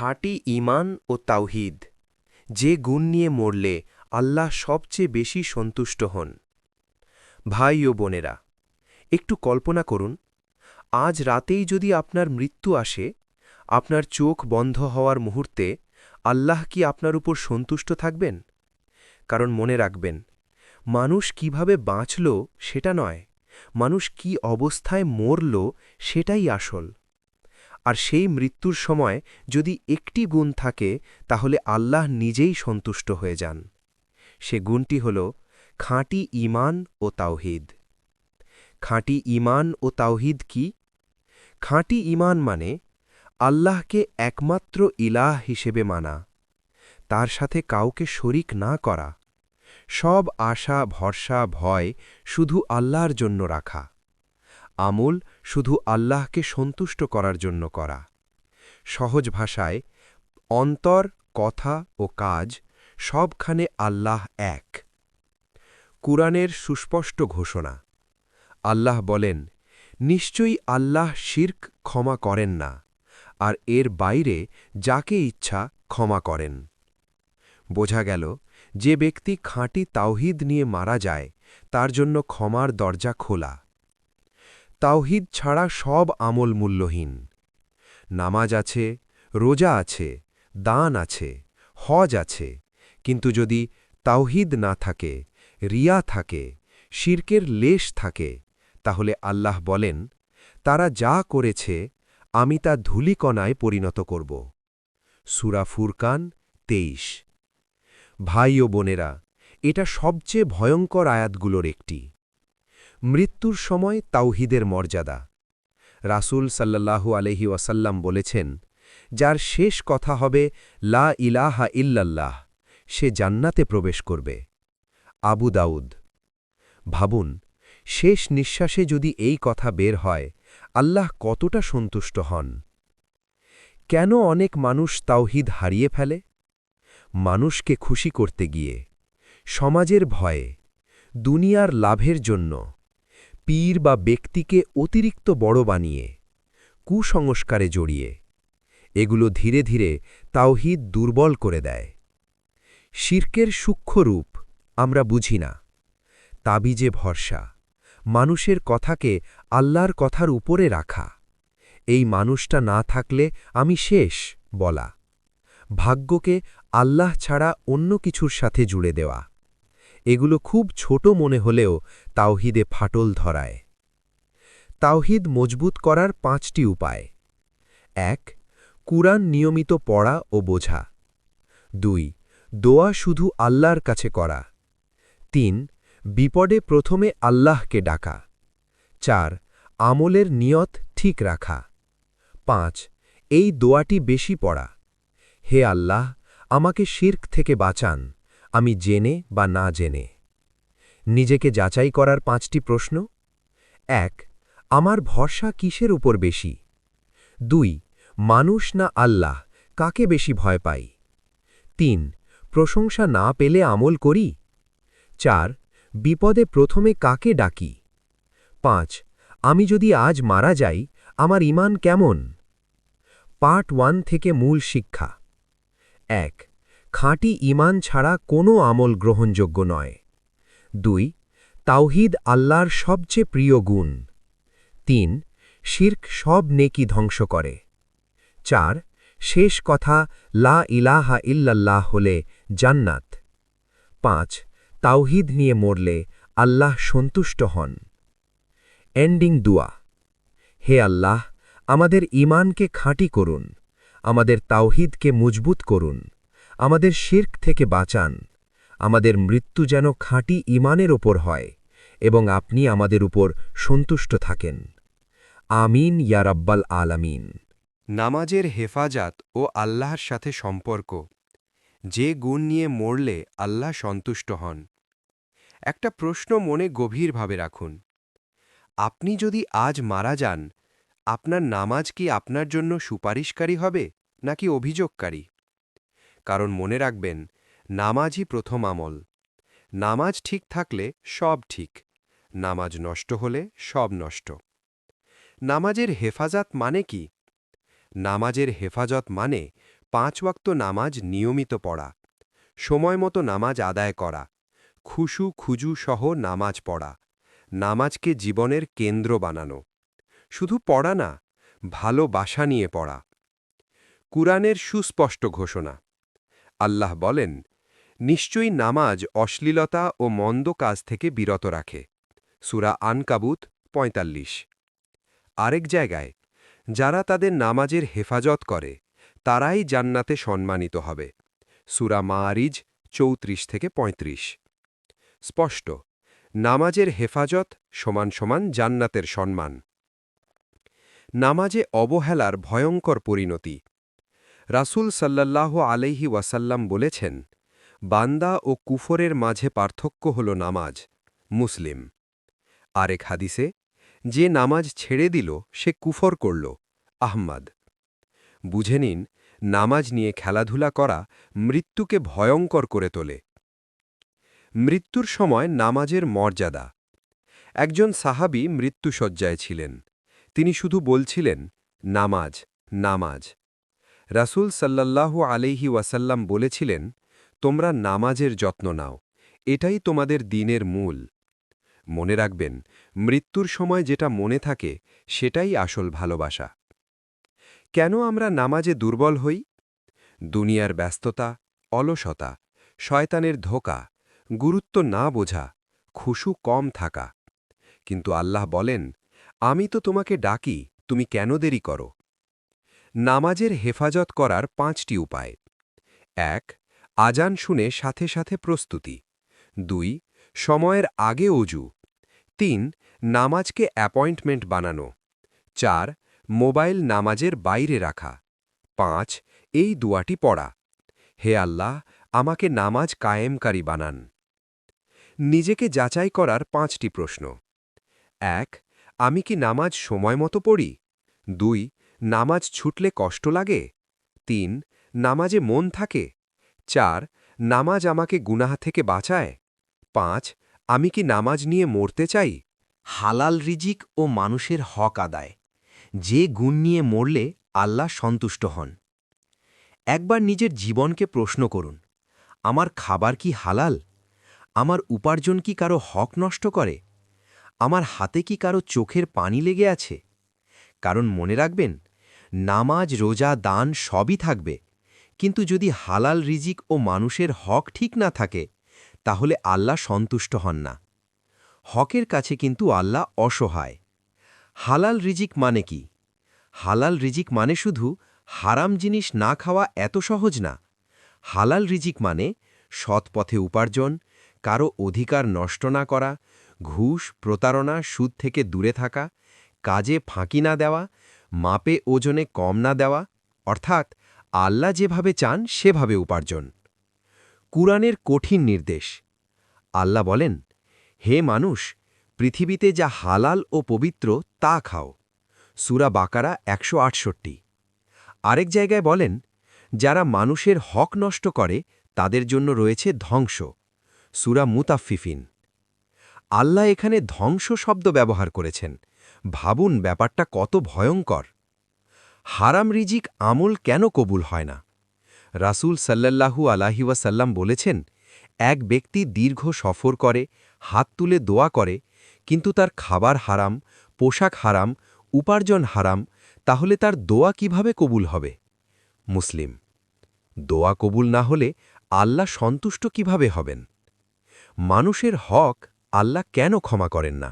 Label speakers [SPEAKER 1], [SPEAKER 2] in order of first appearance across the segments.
[SPEAKER 1] খাঁটি ঈমান ও তাওহিদ। যে গুণ নিয়ে মরলে আল্লাহ সবচেয়ে বেশি সন্তুষ্ট হন। ভাই ও বোনেরা, একটু কল্পনা করুন, আজ রাতেই যদি আপনার মৃত্যু আসে, আপনার চোখ বন্ধ হওয়ার মুহূর্তে আল্লাহ কি আপনার উপর সন্তুষ্ট থাকবেন? কারণ মনে রাখবেন, মানুষ কীভাবে বাঁচল সেটা নয়, মানুষ কি অবস্থায় মরল সেটাই আসল। আর সেই মৃত্যুর সময় যদি একটি গুণ থাকে, তাহলে আল্লাহ নিজেই সন্তুষ্ট হয়ে যান। সে গুণটি হল খাঁটি ঈমান ও তাওহিদ। খাঁটি ঈমান ও তাওহিদ কি? খাঁটি ঈমান মানে আল্লাহকে একমাত্র ইলাহ হিসেবে মানা, তার সাথে কাউকে শরিক না করা, সব আশা, ভরসা, ভয় শুধু আল্লাহর জন্য রাখা। আমল শুধু আল্লাহকে সন্তুষ্ট করার জন্য করা। সহজ ভাষায়, অন্তর, কথা ও কাজ সবখানে আল্লাহ এক। কুরআনের সুস্পষ্ট ঘোষণা। আল্লাহ বলেন, নিশ্চয়ই আল্লাহ শির্ক ক্ষমা করেন না, আর এর বাইরে যাকে ইচ্ছা ক্ষমা করেন। বোঝা গেল, যে ব্যক্তি খাঁটি তাওহিদ নিয়ে মারা যায়, তার জন্য ক্ষমার দরজা খোলা। তাওহিদ ছাড়া সব আমল মূল্যহীন। নামাজ আছে, রোজা আছে, দান আছে, হজ আছে, কিন্তু যদি তাওহিদ না থাকে, রিয়া থাকে, শির্কের লেশ থাকে, তাহলে আল্লাহ বলেন, তারা যা করেছে, আমি তা ধুলিকণায় পরিণত করব। সুরা ফুরকান তেইশ। ভাই ও বোনেরা, এটা সবচেয়ে ভয়ঙ্কর আয়াতগুলোর একটি। মৃত্যুর সময় তাওহিদের মর্যাদা। রাসূল সাল্লাল্লাহু আলহি ওয়াসাল্লাম বলেছেন, যার শেষ কথা হবে, লা ইলাহা ইল্লাল্লাহ, সে জান্নাতে প্রবেশ করবে। আবু দাউদ, ভাবুন, শেষ নিঃশ্বাসে যদি এই কথা বের হয়, আল্লাহ কতটা সন্তুষ্ট হন? কেন অনেক মানুষ তাওহিদ হারিয়ে ফেলে? মানুষকে খুশি করতে গিয়ে, সমাজের ভয়ে, দুনিয়ার লাভের জন্য। পীর বা ব্যক্তিকে অতিরিক্ত বড় বানিয়ে, কুসংস্কারে জড়িয়ে, এগুলো ধীরে ধীরে তাওহিদ দুর্বল করে দেয়। শির্কের সূক্ষ্ম রূপ আমরা বুঝি না। তাবিজে ভরসা, মানুষের কথাকে আল্লাহর কথার উপরে রাখা, এই মানুষটা না থাকলে আমি শেষ বলা। ভাগ্যকে আল্লাহ ছাড়া অন্য কিছুর সাথে জুড়ে দেওয়া। এগুলো খুব ছোট মনে হলেও তাওহিদে ফাটল ধরায়। তাওহিদ মজবুত করার পাঁচটি উপায়। এক, কুরআন নিয়মিত পড়া ও বোঝা। দুই, দোয়া শুধু আল্লাহর কাছে করা। তিন, বিপদে প্রথমে আল্লাহকে ডাকা। চার, আমলের নিয়ত ঠিক রাখা। পাঁচ, এই দোয়াটি বেশি পড়া। হে আল্লাহ, আমাকে শির্ক থেকে বাঁচান। আমি জেনে বা না জেনে। নিজেকে যাচাই করার পাঁচটি প্রশ্ন। এক, আমার ভরসা কিসের উপর বেশি? দুই, মানুষ না আল্লাহ, কাকে বেশি ভয় পাই? তিন, প্রশংসা না পেলে আমল করি? চার, বিপদে প্রথমে কাকে ডাকি? পাঁচ, আমি যদি আজ মারা যাই, আমার ইমান কেমন? পার্ট ওয়ান থেকে মূল শিক্ষা। এক খাঁটি ইমান ছাড়া কোনো আমল গ্রহণযোগ্য নয়। দুই, তাওহিদ আল্লাহর সবচেয়ে প্রিয় গুণ। তিন, শির্ক সব নেকি ধ্বংস করে। চার, শেষ কথা লা ইলাহা ইল্লাল্লাহ হলে জান্নাত। পাঁচ, তাওহিদ নিয়ে মরলে আল্লাহ সন্তুষ্ট হন। এন্ডিং দুয়া। হে আল্লাহ, আমাদের ইমানকে খাঁটি করুন, আমাদের তাওহিদকে মজবুত করুন। আমাদের শির্ক থেকে বাঁচান। আমাদের মৃত্যু যেন খাঁটি ইমানের ওপর হয় এবং আপনি আমাদের উপর সন্তুষ্ট থাকেন। আমিন, ইয়া রাব্বাল আলামিন। নামাজের হেফাজত ও আল্লাহর সাথে সম্পর্ক। যে গুণ নিয়ে মরলে আল্লাহ সন্তুষ্ট হন। একটা প্রশ্ন মনে গভীরভাবে রাখুন। আপনি যদি আজ মারা যান, আপনার নামাজ কি আপনার জন্য সুপারিশকারী হবে নাকি অভিযোগকারী? কারণ মনে রাখবেন, নামাজই প্রথম আমল। নামাজ ঠিক থাকলে সব ঠিক, নামাজ নষ্ট হলে সব নষ্ট। নামাজের হেফাজত মানে কি? নামাজের হেফাজত মানে পাঁচ ওয়াক্ত নামাজ নিয়মিত পড়া, সময় মতো নামাজ আদায় করা, খুশু খুজু সহ নামাজ পড়া, নামাজকে জীবনের কেন্দ্র বানানো। শুধু পড়া না ভালোবাসা নিয়ে পড়া। কুরআনের সুস্পষ্ট ঘোষণা। আল্লাহ বলেন, নিশ্চয়ই নামাজ অশ্লীলতা ও মন্দ কাজ থেকে বিরত রাখে। সুরা আনকাবুত ৪৫ আরেক জায়গায়, যারা তাদের নামাজের হেফাজত করে, তারাই জান্নাতে সম্মানিত হবে। সুরা মাআরিজ চৌত্রিশ থেকে ৩৫ স্পষ্ট, নামাজের হেফাজত সমান সমান জান্নাতের সম্মান। নামাজে অবহেলার ভয়ঙ্কর পরিণতি। রাসূল সাল্লাল্লাহু আলাইহি ওয়াসাল্লাম বলেছেন, বান্দা ও কুফরের মাঝে পার্থক্য হল নামাজ, মুসলিম। আরেক হাদিসে, যে নামাজ ছেড়ে দিল, সে কুফর করল, আহমাদ। বুঝে নিন, নামাজ নিয়ে খেলাধুলা করা মৃত্যুকে ভয়ঙ্কর করে তোলে। মৃত্যুর সময় নামাজের মর্যাদা। একজন সাহাবি মৃত্যুসজ্জায় ছিলেন। তিনি শুধু বলছিলেন, নামাজ নামাজ। রাসূল সাল্লাল্লাহু আলাইহি ওয়াসাল্লাম বলেছিলেন, তোমরা নামাজের যত্ন নাও, এটাই তোমাদের দিনের মূল। মনে রাখবেন, মৃত্যুর সময় যেটা মনে থাকে, সেটাই আসল ভালোবাসা। কেন আমরা নামাজে দুর্বল হই? দুনিয়ার ব্যস্ততা, অলসতা, শয়তানের ধোকা, গুরুত্ব না বোঝা, খুশু কম থাকা। কিন্তু আল্লাহ বলেন, আমি তো তোমাকে ডাকি, তুমি কেন দেরি করো? নামাজের হেফাজত করার পাঁচটি উপায়। এক, আজান শুনে সাথে সাথে প্রস্তুতি। দুই, সময়ের আগে অজু। তিন, নামাজকে অ্যাপয়েন্টমেন্ট বানানো। চার, মোবাইল নামাজের বাইরে রাখা। পাঁচ, এই দুয়াটি পড়া। হে আল্লাহ, আমাকে নামাজ কায়েমকারী বানান। নিজেকে যাচাই করার পাঁচটি প্রশ্ন। এক, আমি কি নামাজ সময় মতো পড়ি? দুই নামাজ ছুটলে কষ্ট লাগে? তিন, নামাজে মন থাকে? চার, নামাজ আমাকে গুনাহ থেকে বাঁচায়? পাঁচ, আমি কি নামাজ নিয়ে মরতে চাই?
[SPEAKER 2] হালাল রিজিক ও মানুষের হক আদায়। যে গুণ নিয়ে মরলে আল্লাহ সন্তুষ্ট হন। একবার নিজের জীবনকে প্রশ্ন করুন, আমার খাবার কি হালাল? আমার উপার্জন কি কারও হক নষ্ট করে? আমার হাতে কি কারও চোখের পানি লেগে আছে? কারণ মনে রাখবেন নামাজ, রোজা, দান সবই থাকবে। কিন্তু যদি হালাল রিজিক ও মানুষের হক ঠিক না থাকে, তাহলে আল্লাহ সন্তুষ্ট হন না। হকের কাছে কিন্তু আল্লাহ অসহায়। হালাল রিজিক মানে কি? হালাল রিজিক মানে শুধু হারাম জিনিস না খাওয়া এত সহজ না। হালাল রিজিক মানে সৎ পথে উপার্জন, কারও অধিকার নষ্ট না করা, ঘুষ, প্রতারণা, সুদ থেকে দূরে থাকা, কাজে ফাঁকি না দেওয়া মাপে ওজনে কম না দেওয়া, অর্থাৎ আল্লাহ যেভাবে চান সেভাবে উপার্জন। কুরআনের কঠিন নির্দেশ। আল্লাহ বলেন, হে মানুষ, পৃথিবীতে যা হালাল ও পবিত্র তা খাও। সুরা বাকারা একশো আটষট্টি। আরেক জায়গায় বলেন, যারা মানুষের হক নষ্ট করে, তাদের জন্য রয়েছে ধ্বংস। সুরা মুতাফিফিন আল্লাহ এখানে ধ্বংস শব্দ ব্যবহার করেছেন। ভাবুন ব্যাপারটা কত ভয়ঙ্কর। হারাম রিজিক আমল কেন কবুল হয় না? রাসূল সাল্লাল্লাহু আলাহি ওয়াসাল্লাম বলেছেন, এক ব্যক্তি দীর্ঘ সফর করে, হাত তুলে দোয়া করে, কিন্তু তার খাবার হারাম, পোশাক হারাম, উপার্জন হারাম, তাহলে তার দোয়া কীভাবে কবুল হবে? মুসলিম, দোয়া কবুল না হলে আল্লাহ সন্তুষ্ট কীভাবে হবেন? মানুষের হক আল্লাহ কেন ক্ষমা করেন না?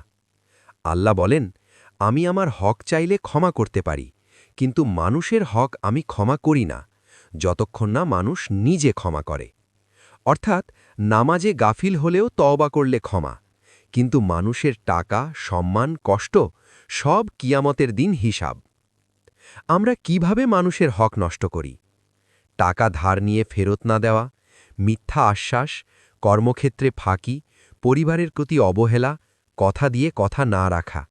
[SPEAKER 2] আল্লাহ বলেন আমি আমার হক চাইলে ক্ষমা করতে পারি, কিন্তু মানুষের হক আমি ক্ষমা করি না, যতক্ষণ না মানুষ নিজে ক্ষমা করে। অর্থাৎ, নামাজে গাফিল হলেও তওবা করলে ক্ষমা, কিন্তু মানুষের টাকা, সম্মান, কষ্ট সব কিয়ামতের দিন হিসাব। আমরা কীভাবে মানুষের হক নষ্ট করি? টাকা ধার নিয়ে ফেরত না দেওয়া, মিথ্যা আশ্বাস, কর্মক্ষেত্রে ফাঁকি, পরিবারের প্রতি অবহেলা, কথা দিয়ে কথা না রাখা।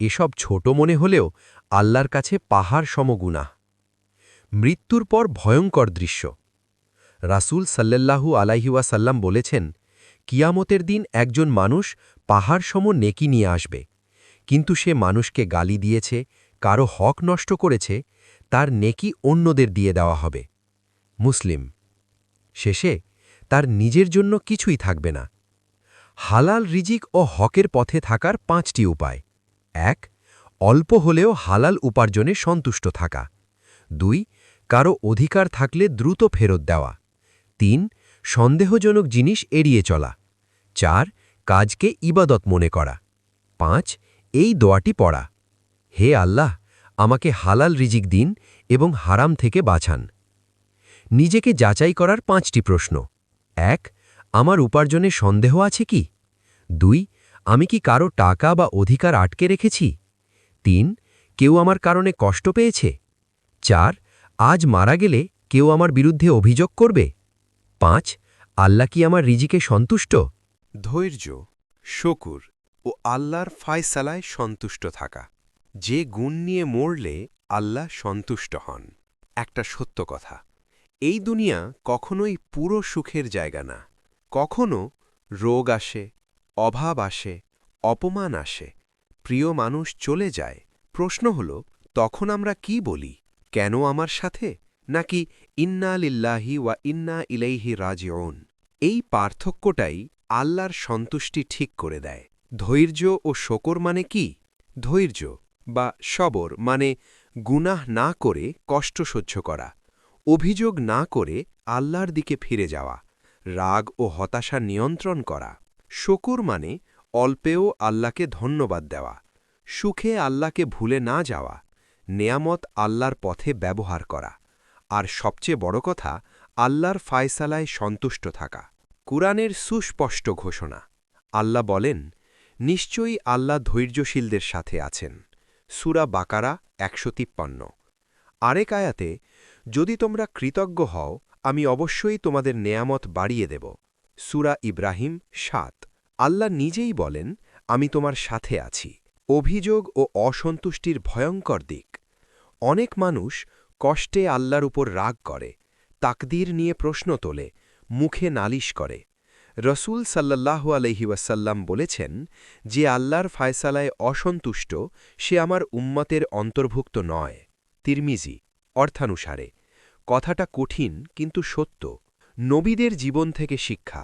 [SPEAKER 2] এসব ছোট মনে হলেও আল্লাহর কাছে পাহাড় সমগুণা মৃত্যুর পর ভয়ঙ্কর দৃশ্য। রাসূল সাল্লাল্লাহু আলাইহিওয়াসাল্লাম বলেছেন, কিয়ামতের দিন একজন মানুষ পাহাড় সম নেকি নিয়ে আসবে। কিন্তু সে মানুষকে গালি দিয়েছে, কারও হক নষ্ট করেছে, তার নেকি অন্যদের দিয়ে দেওয়া হবে। মুসলিম, শেষে তার নিজের জন্য কিছুই থাকবে না। হালাল রিজিক ও হকের পথে থাকার পাঁচটি উপায়। এক, অল্প হলেও হালাল উপার্জনে সন্তুষ্ট থাকা। দুই, কারও অধিকার থাকলে দ্রুত ফেরত দেওয়া। তিন, সন্দেহজনক জিনিস এড়িয়ে চলা। চার, কাজকে ইবাদত মনে করা। পাঁচ, এই দোয়াটি পড়া। হে আল্লাহ, আমাকে হালাল রিজিক দিন এবং হারাম থেকে বাঁচান। নিজেকে যাচাই করার পাঁচটি প্রশ্ন। এক, আমার উপার্জনে সন্দেহ আছে কি? দুই আমি কি কারও টাকা বা অধিকার আটকে রেখেছি? তিন, কেউ আমার কারণে কষ্ট পেয়েছে? চার, আজ মারা গেলে কেউ আমার বিরুদ্ধে অভিযোগ করবে? পাঁচ, আল্লাহ কি আমার রিজিকে সন্তুষ্ট?
[SPEAKER 1] ধৈর্য, শকুর ও আল্লাহর ফায়সালায় সন্তুষ্ট থাকা। যে গুণ নিয়ে মরলে আল্লাহ সন্তুষ্ট হন। একটা সত্য কথা, এই দুনিয়া কখনোই পুরো সুখের জায়গা না। কখনো রোগ আসে অভাব আসে, অপমান আসে, প্রিয় মানুষ চলে যায়। প্রশ্ন হল, তখন আমরা কি বলি? কেন আমার সাথে? নাকি ইন্না লিল্লাহি ওয়া ইন্না ইলাইহি রাজিউন? এই পার্থক্যটাই আল্লাহর সন্তুষ্টি ঠিক করে দেয়। ধৈর্য ও শকর মানে কি? ধৈর্য বা সবর মানে গুনাহ না করে কষ্ট সহ্য করা, অভিযোগ না করে আল্লাহর দিকে ফিরে যাওয়া, রাগ ও হতাশা নিয়ন্ত্রণ করা। শকুর মানে অল্পেও আল্লাহকে ধন্যবাদ দেওয়া, সুখে আল্লাহকে ভুলে না যাওয়া, নেয়ামত আল্লাহর পথে ব্যবহার করা, আর সবচেয়ে বড় কথা, আল্লাহর ফায়সালায় সন্তুষ্ট থাকা। কুরআনের সুস্পষ্ট ঘোষণা, আল্লাহ বলেন, নিশ্চয়ই আল্লাহ ধৈর্যশীলদের সাথে আছেন। সুরা বাকারা একশো তিপ্পান্ন। আরেক আয়াতে, যদি তোমরা কৃতজ্ঞ হও, আমি অবশ্যই তোমাদের নেয়ামত বাড়িয়ে দেব। সুরা ইব্রাহিম সাত। আল্লাহ নিজেই বলেন, আমি তোমার সাথে আছি। অভিযোগ ও অসন্তুষ্টির ভয়ঙ্কর দিক। অনেক মানুষ কষ্টে আল্লাহর উপর রাগ করে, তাকদির নিয়ে প্রশ্ন তোলে, মুখে নালিশ করে। রসুল সাল্লাহ আলহি ওয়াসাল্লাম বলেছেন, যে আল্লাহর ফায়সালায় অসন্তুষ্ট, সে আমার উম্মতের অন্তর্ভুক্ত নয়। তিরমিজি, অর্থানুসারে, কথাটা কঠিন, কিন্তু সত্য। নবীদের জীবন থেকে শিক্ষা।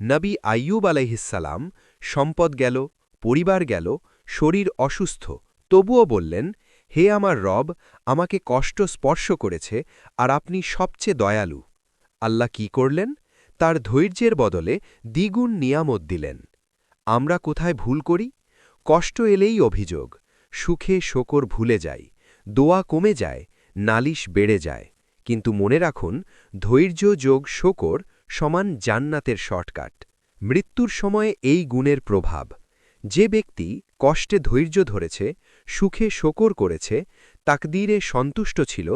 [SPEAKER 1] নবী আইয়ুব আলাইহিসালাম সম্পদ গেল, পরিবার গেল, শরীর অসুস্থ। তবুও বললেন, হে আমার রব, আমাকে কষ্ট স্পর্শ করেছে আর আপনি সবচেয়ে দয়ালু। আল্লাহ কি করলেন? তার ধৈর্যের বদলে দ্বিগুণ নিয়ামত দিলেন। আমরা কোথায় ভুল করি? কষ্ট এলেই অভিযোগ, সুখে শকর ভুলে যাই দোয়া কমে যায়, নালিশ বেড়ে যায়। কিন্তু মনে রাখুন, ধৈর্য যোগ শকর সমান জান্নাতের শর্টকাট। মৃত্যুর সময়ে এই গুণের প্রভাব। যে ব্যক্তি কষ্টে ধৈর্য ধরেছে, সুখে শোকর করেছে, তাকদীরে সন্তুষ্ট ছিল,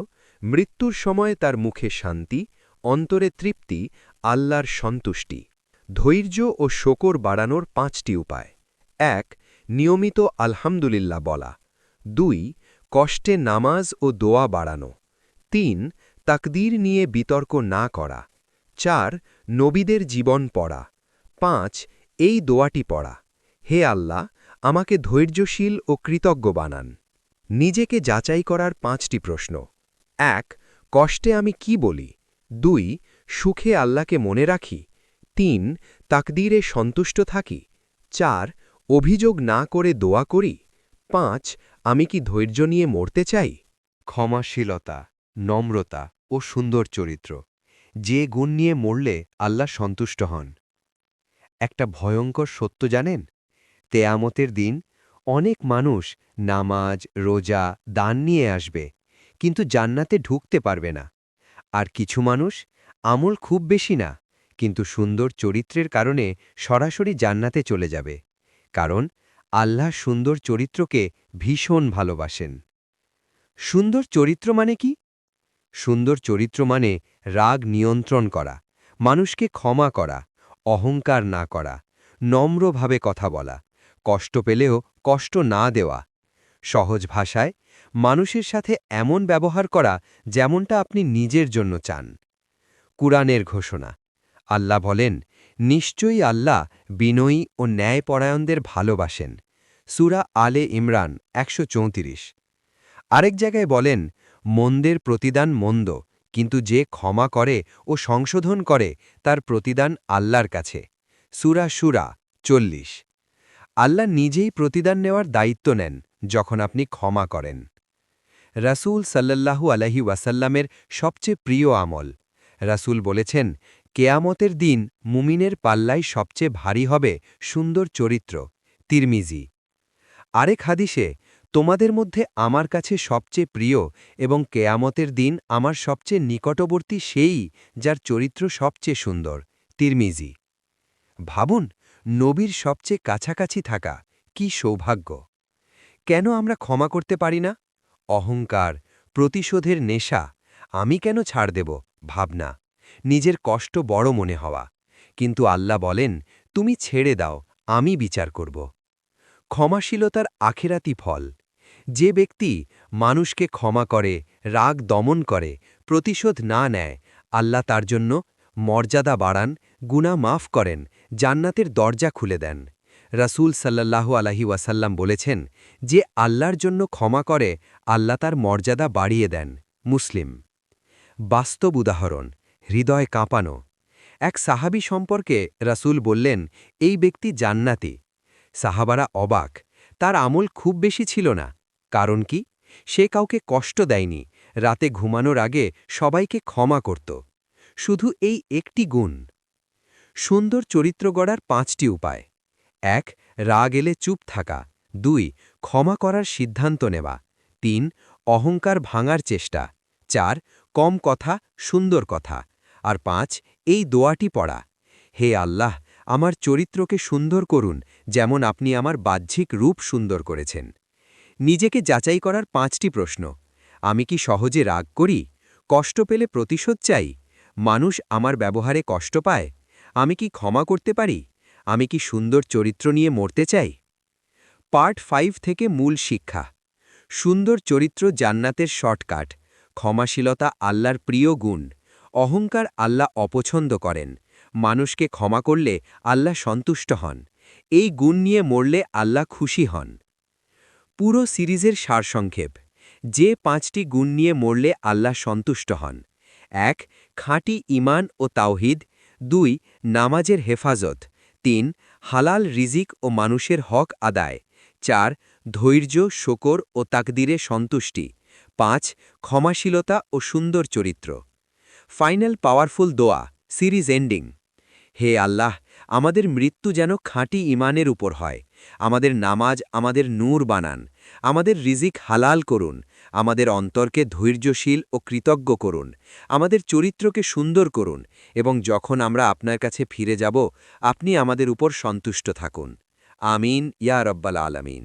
[SPEAKER 1] মৃত্যুর সময় তার মুখে শান্তি, অন্তরে তৃপ্তি, আল্লাহর সন্তুষ্টি। ধৈর্য ও শোকর বাড়ানোর পাঁচটি উপায়। এক, নিয়মিত আলহামদুলিল্লাহ বলা। দুই, কষ্টে নামাজ ও দোয়া বাড়ানো। তিন তাকদীর নিয়ে বিতর্ক না করা। চার, নবীদের জীবন পড়া। পাঁচ, এই দোয়াটি পড়া। হে আল্লাহ, আমাকে ধৈর্যশীল ও কৃতজ্ঞ বানান। নিজেকে যাচাই করার পাঁচটি প্রশ্ন। এক, কষ্টে আমি কি বলি? দুই, সুখে আল্লাহকে মনে রাখি। তিন, তাকদীরে সন্তুষ্ট থাকি। চার, অভিযোগ না করে দোয়া করি। পাঁচ, আমি কি ধৈর্য নিয়ে মরতে চাই? ক্ষমাশীলতা, নম্রতা ও সুন্দর চরিত্র। যে গুণ নিয়ে মরলে আল্লাহ সন্তুষ্ট হন। একটা ভয়ঙ্কর সত্য জানেন? তেয়ামতের দিন অনেক মানুষ নামাজ, রোজা, দান নিয়ে আসবে, কিন্তু জান্নাতে ঢুকতে পারবে না। আর কিছু মানুষ আমল খুব বেশি না, কিন্তু সুন্দর চরিত্রের কারণে সরাসরি জান্নাতে চলে যাবে। কারণ আল্লাহ সুন্দর চরিত্রকে ভীষণ ভালোবাসেন। সুন্দর চরিত্র মানে কি? সুন্দর চরিত্র মানে রাগ নিয়ন্ত্রণ করা, মানুষকে ক্ষমা করা, অহংকার না করা, নম্রভাবে কথা বলা, কষ্ট পেলেও কষ্ট না দেওয়া। সহজ ভাষায়, মানুষের সাথে এমন ব্যবহার করা যেমনটা আপনি নিজের জন্য চান। কুরআনের ঘোষণা, আল্লাহ বলেন, নিশ্চয়ই আল্লাহ বিনয়ী ও ন্যায়পরায়ণদের ভালোবাসেন। সুরা আলে ইমরান একশো আরেক জায়গায় বলেন মন্দের প্রতিদান মন্দ,
[SPEAKER 2] কিন্তু যে ক্ষমা করে ও সংশোধন করে, তার প্রতিদান আল্লাহর কাছে। সুরা সুরা চল্লিশ। আল্লাহ নিজেই প্রতিদান নেওয়ার দায়িত্ব নেন, যখন আপনি ক্ষমা করেন। রাসূল সাল্লাল্লাহু আলহি ওয়াসাল্লামের সবচেয়ে প্রিয় আমল। রাসূল বলেছেন, কেয়ামতের দিন মুমিনের পাল্লাই সবচেয়ে ভারী হবে সুন্দর চরিত্র। তিরমিজি। আরেক হাদিসে তোমাদের মধ্যে আমার কাছে সবচেয়ে প্রিয় এবং কেয়ামতের দিন আমার সবচেয়ে নিকটবর্তী সেই যার চরিত্র সবচেয়ে সুন্দর, তিরমিজি। ভাবুন, নবীর সবচেয়ে কাছাকাছি থাকা কি সৌভাগ্য। কেন আমরা ক্ষমা করতে পারি না? অহংকার, প্রতিশোধের নেশা, আমি কেন ছাড় দেব? ভাবনা। নিজের কষ্ট বড় মনে হওয়া। কিন্তু আল্লাহ বলেন, তুমি ছেড়ে দাও, আমি বিচার করব। ক্ষমাশীলতার আখেরাতি ফল। যে ব্যক্তি মানুষকে ক্ষমা করে, রাগ দমন করে, প্রতিশোধ না নেয়, আল্লাহ তার জন্য মর্যাদা বাড়ান গুণা মাফ করেন, জান্নাতের দরজা খুলে দেন। রাসূল সাল্লাল্লাহু আলাহি ওয়াসাল্লাম বলেছেন যে আল্লাহর জন্য ক্ষমা করে, আল্লাহ তার মর্যাদা বাড়িয়ে দেন। মুসলিম। বাস্তব উদাহরণ, হৃদয় কাঁপানো। এক সাহাবি সম্পর্কে রাসূল বললেন, এই ব্যক্তি জান্নাতি। সাহাবারা অবাক। তার আমল খুব বেশি ছিল না। কারণ কি? সে কাউকে কষ্ট দেয়নি। রাতে ঘুমানোর আগে সবাইকে ক্ষমা করত। শুধু এই একটি গুণ। সুন্দর চরিত্র গড়ার পাঁচটি উপায়। এক, রাগ এলে চুপ থাকা। দুই, ক্ষমা করার সিদ্ধান্ত নেওয়া। তিন, অহংকার ভাঙার চেষ্টা। চার, কম কথা, সুন্দর কথা। আর পাঁচ, এই দোয়াটি পড়া। হে আল্লাহ, আমার চরিত্রকে সুন্দর করুন, যেমন আপনি আমার বাহ্যিক রূপ সুন্দর করেছেন। নিজেকে যাচাই করার পাঁচটি প্রশ্ন। আমি কি সহজে রাগ করি? কষ্ট পেলে প্রতিশোধ চাই? মানুষ আমার ব্যবহারে কষ্ট পায়? আমি কি ক্ষমা করতে পারি? আমি কি সুন্দর চরিত্র নিয়ে মরতে চাই? পার্ট ফাইভ থেকে মূল শিক্ষা। সুন্দর চরিত্র জান্নাতের শর্টকাট, ক্ষমাশীলতা আল্লাহর প্রিয় গুণ, অহংকার আল্লাহ অপছন্দ করেন, মানুষকে ক্ষমা করলে আল্লাহ সন্তুষ্ট হন, এই গুণ নিয়ে মরলে আল্লাহ খুশি হন। পুরো সিরিজের সারসংক্ষেপ। যে পাঁচটি গুণ নিয়ে মরলে আল্লাহ সন্তুষ্ট হন। এক, খাঁটি ইমান ও তাওহিদ। দুই, নামাজের হেফাজত। তিন, হালাল রিজিক ও মানুষের হক আদায়। চার, ধৈর্য, শোকর ও তাকদিরে সন্তুষ্টি। পাঁচ, ক্ষমাশীলতা ও সুন্দর চরিত্র। ফাইনাল পাওয়ারফুল দোয়া, সিরিজ এন্ডিং। হে আল্লাহ, আমাদের মৃত্যু যেন খাঁটি ইমানের উপর হয়। আমাদের নামাজ আমাদের নূর বানান, আমাদের রিজিক হালাল করুন, আমাদের অন্তরকে ধৈর্যশীল ও কৃতজ্ঞ করুন, আমাদের চরিত্রকে সুন্দর করুন এবং যখন আমরা আপনার কাছে ফিরে যাব, আপনি আমাদের উপর সন্তুষ্ট থাকুন। আমিন, ইয়া রব্বাল আলামিন।